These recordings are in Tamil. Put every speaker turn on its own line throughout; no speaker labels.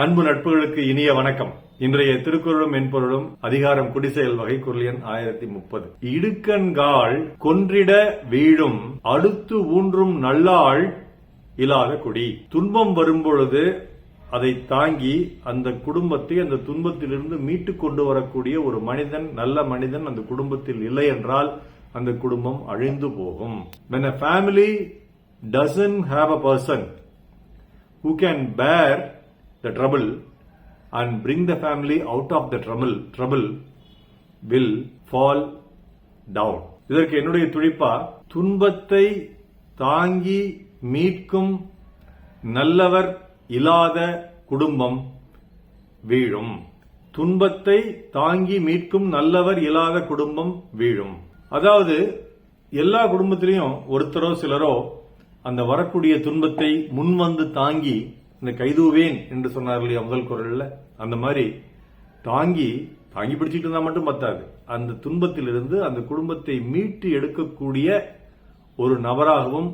அன்பு நட்புகளுக்கு இனிய வணக்கம். இன்றைய திருக்குறளும் மென்பொருளும் அதிகாரம் குடிசெயல் வகை குரல் எண் ஆயிரத்தி முப்பது. இடுக்கண்கால் கொன்றிட வீழும் அடுத்து ஊன்றும் நல்லாள் இல்லாத குடி. துன்பம் வரும்பொழுது அதை தாங்கி அந்த குடும்பத்தை அந்த துன்பத்திலிருந்து மீட்டு கொண்டு வரக்கூடிய ஒரு மனிதன் நல்ல மனிதன் அந்த குடும்பத்தில் இல்லை என்றால் அந்த குடும்பம் அழிந்து போகும். When a family doesn't have a person who can bear the trouble and bring the family out of the trouble trouble will fall down. இதற்கு என்னுடைய துடிப்பா துன்பத்தை தாங்கி மீட்கும் நல்லவர் இல்லாத குடும்பம் வீழும். துன்பத்தை தாங்கி மீட்கும் நல்லவர் இல்லாத குடும்பம் வீழும். அதாவது எல்லா குடும்பத்திலையும் ஒருத்தரோ சிலரோ அந்த வரக்கூடிய துன்பத்தை முன்வந்து தாங்கி இந்த கைதூவேன் என்று சொன்னார் இல்லையா முதல் குரல்ல? அந்த மாதிரி தாங்கி தாங்கி பிடிச்சிட்டு இருந்தா மட்டும் பத்தாது. அந்த துன்பத்திலிருந்து அந்த குடும்பத்தை மீட்டு எடுக்கக்கூடிய ஒரு நபராகவும்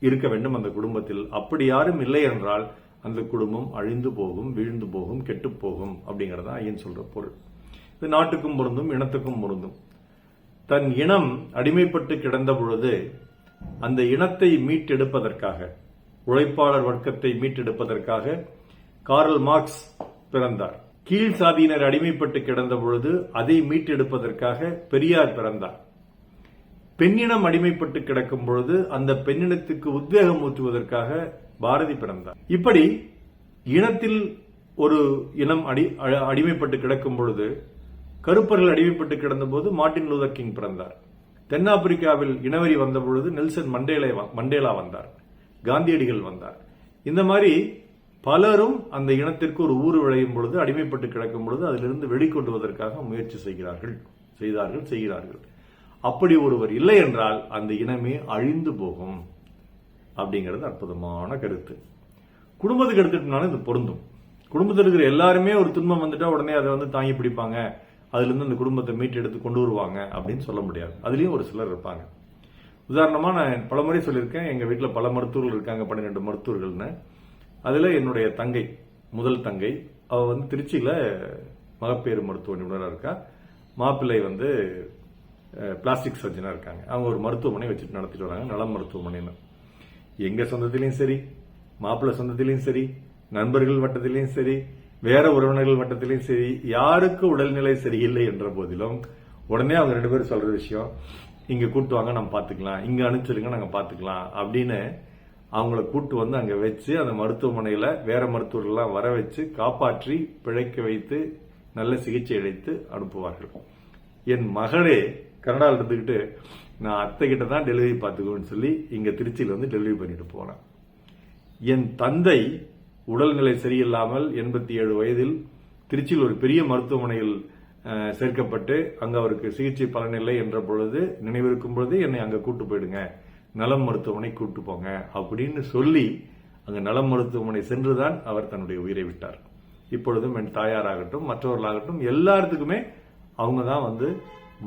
இருக்க வேண்டும் அந்த குடும்பத்தில். அப்படி யாரும் இல்லை என்றால் அந்த குடும்பம் அழிந்து போகும் வீழ்ந்து போகும் கெட்டு போகும் அப்படிங்கறதா ஐயன் சொல்ற பொருள். இது நாட்டுக்கும் பொருந்தும் இனத்துக்கும் பொருந்தும். தன் இனம் அடிமைப்பட்டு கிடந்த பொழுது அந்த இனத்தை மீட்டெடுப்பதற்காக உழைப்பாளர் வர்க்கத்தை மீட்டெடுப்பதற்காக கார்ல் மார்க்ஸ் பிறந்தார். கீழ் சாதியினர் அடிமைப்பட்டு கிடந்த பொழுது அதை மீட்டெடுப்பதற்காக பெரியார் பிறந்தார். பெண்ணினம் அடிமைப்பட்டு கிடக்கும் பொழுது அந்த பெண்ணினத்துக்கு உத்வேகம் ஊற்றுவதற்காக பாரதி பிறந்தார். இப்படி இனத்தில் ஒரு இனம் அடி அ- அடிமைப்பட்டு கிடக்கும் பொழுது கருப்பர்கள் அடிமைப்பட்டு கிடந்த போது மார்ட்டின் லூதர் கிங் பிறந்தார். தென்னாப்பிரிக்காவில் இனவரி வந்த பொழுது நெல்சன் மண்டேலே மண்டேலா வந்தார். காந்தியடிகள் வந்தார். இந்த மாதிரி பலரும் அந்த இனத்திற்கு ஒரு ஊறு விளையும் பொழுது அடிமைப்பட்டு கிடக்கும் பொழுது அதிலிருந்து வெளிக்கொண்டுவதற்காக முயற்சி செய்கிறார்கள் செய்தார்கள் செய்கிறார்கள். அப்படி ஒருவர் இல்லை என்றால் அந்த இனமே அழிந்து போகும் அப்படிங்கிறது அற்புதமான கருத்து. குடும்பத்துக்கு எடுத்துட்டோம்னாலும் இது பொருந்தும். குடும்பத்தில் இருக்கிற எல்லாருமே ஒரு துன்பம் வந்துட்டா உடனே அதை வந்து தாங்கி பிடிப்பாங்க. அதுலேருந்து அந்த குடும்பத்தை மீட்டு எடுத்து கொண்டு வருவாங்க அப்படின்னு சொல்ல முடியாது. அதுலேயும் ஒரு சிலர் இருப்பாங்க. உதாரணமாக நான் பலமுறை சொல்லியிருக்கேன் எங்கள் வீட்டில் பல மருத்துவர்கள் இருக்காங்க பன்னிரெண்டு மருத்துவர்கள்னு. அதில் என்னுடைய தங்கை முதல் தங்கை அவள் வந்து திருச்சியில் மகப்பேறு மருத்துவ நிபுணராக இருக்கா. மாப்பிள்ளை வந்து பிளாஸ்டிக் சர்ஜனாக இருக்காங்க. அவங்க ஒரு மருத்துவமனை வச்சுட்டு நடத்திட்டு வராங்க நலம் மருத்துவமனைன்னு. எங்கள் சொந்தத்திலையும் சரி மாப்பிள்ளை சொந்தத்திலையும் சரி நண்பர்கள் வட்டத்திலையும் சரி வேற உறவினர்கள் வட்டத்திலையும் சரி யாருக்கு உடல்நிலை சரியில்லை என்ற போதிலும் உடனே அவங்க ரெண்டு பேரும் சொல்ற விஷயம் இங்கே கூட்டு வாங்க நம்ம பார்த்துக்கலாம் இங்கே அனுப்பிச்சிருங்க நாங்கள் பார்த்துக்கலாம் அப்படின்னு அவங்கள கூட்டு வந்து அங்கே வச்சு அந்த மருத்துவமனையில் வேற மருத்துவர்கள்லாம் வர வச்சு காப்பாற்றி பிழைக்க வைத்து நல்ல சிகிச்சை அளித்து அனுப்புவார்கள். என் மகளே கனடாவில் இருந்துக்கிட்டு நான் அத்தை கிட்ட தான் டெலிவரி பார்த்துக்கோன்னு சொல்லி இங்கே திருச்சியில் வந்து டெலிவரி பண்ணிட்டு போனேன். என் தந்தை உடல்நிலை சரியில்லாமல் எண்பத்தி ஏழு வயதில் திருச்சியில் ஒரு பெரிய மருத்துவமனையில் சேர்க்கப்பட்டு அங்கே அவருக்கு சிகிச்சை பலனில்லை என்ற பொழுது நினைவிருக்கும் பொழுது என்னை அங்கே கூட்டு போயிடுங்க. நலம் மருத்துவமனை கூட்டு போங்க அப்படின்னு சொல்லி அங்கே நலம் மருத்துவமனை சென்றுதான் அவர் தன்னுடைய உயிரை விட்டார். இப்பொழுதும் என் தாயாராகட்டும் மற்றவர்களாகட்டும் எல்லாத்துக்குமே அவங்க தான் வந்து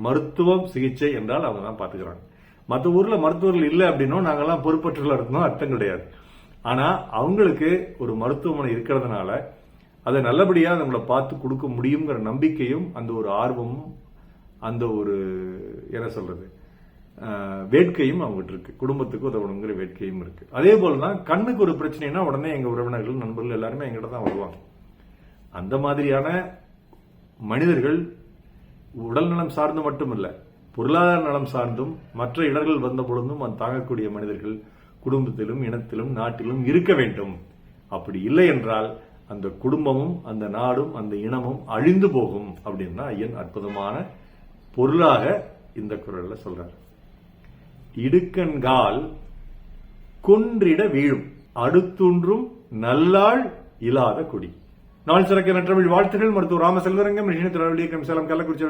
மருத்துவம் சிகிச்சை என்றால் அவங்க தான் பார்த்துக்கிறாங்க. மற்ற ஊரில் மருத்துவர்கள் இல்லை அப்படின்னும் நாங்கெல்லாம் பொறுப்பற்றுள்ள இருக்கணும் அர்த்தம் கிடையாது. ஆனால் அவங்களுக்கு ஒரு மருத்துவமனை இருக்கிறதுனால அதை நல்லபடியாக நம்மளை பார்த்து கொடுக்க முடியுங்கிற நம்பிக்கையும் அந்த ஒரு ஆர்வமும் அந்த ஒரு என்ன சொல்றது வேட்கையும் அவங்ககிட்ட இருக்கு. குடும்பத்துக்கு உதவணுங்கிற வேட்கையும் இருக்கு. அதே போலதான் கண்ணுக்கு ஒரு பிரச்சனைனா உடனே எங்க உறவினர்கள் நண்பர்கள் எல்லாருமே எங்கிட்ட தான் வருவாங்க. அந்த மாதிரியான மனிதர்கள் உடல் நலம் சார்ந்து மட்டுமல்ல பொருளாதார நலம் சார்ந்தும் மற்ற இடர்கள் வந்த பொழுதும் அது தாங்கக்கூடிய மனிதர்கள் குடும்பத்திலும் இனத்திலும் நாட்டிலும் இருக்க வேண்டும். அப்படி இல்லை என்றால் அந்த குடும்பமும் அந்த நாடும் அந்த இனமும் அழிந்து போகும் அப்படின்னா ஐயன் அற்புதமான பொருளாக இந்த குரல்ல சொல்றார். இடுக்கண்கால் கொன்றிட வீழும் அடுத்துன்றும் நல்லாள் இல்லாத குடி. நாள் சிறக்க நற்றமிழ் வாழ்த்துகள் மருத்துவ ராம செல்வரங்கம் ரிஷினத்தில் சேலம் கள்ளக்குறிச்சி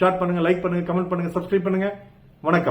ஷார்ட் பண்ணுங்க லைக் பண்ணுங்க கமெண்ட் பண்ணுங்க சப்ஸ்கிரைப் பண்ணுங்க. வணக்கம்.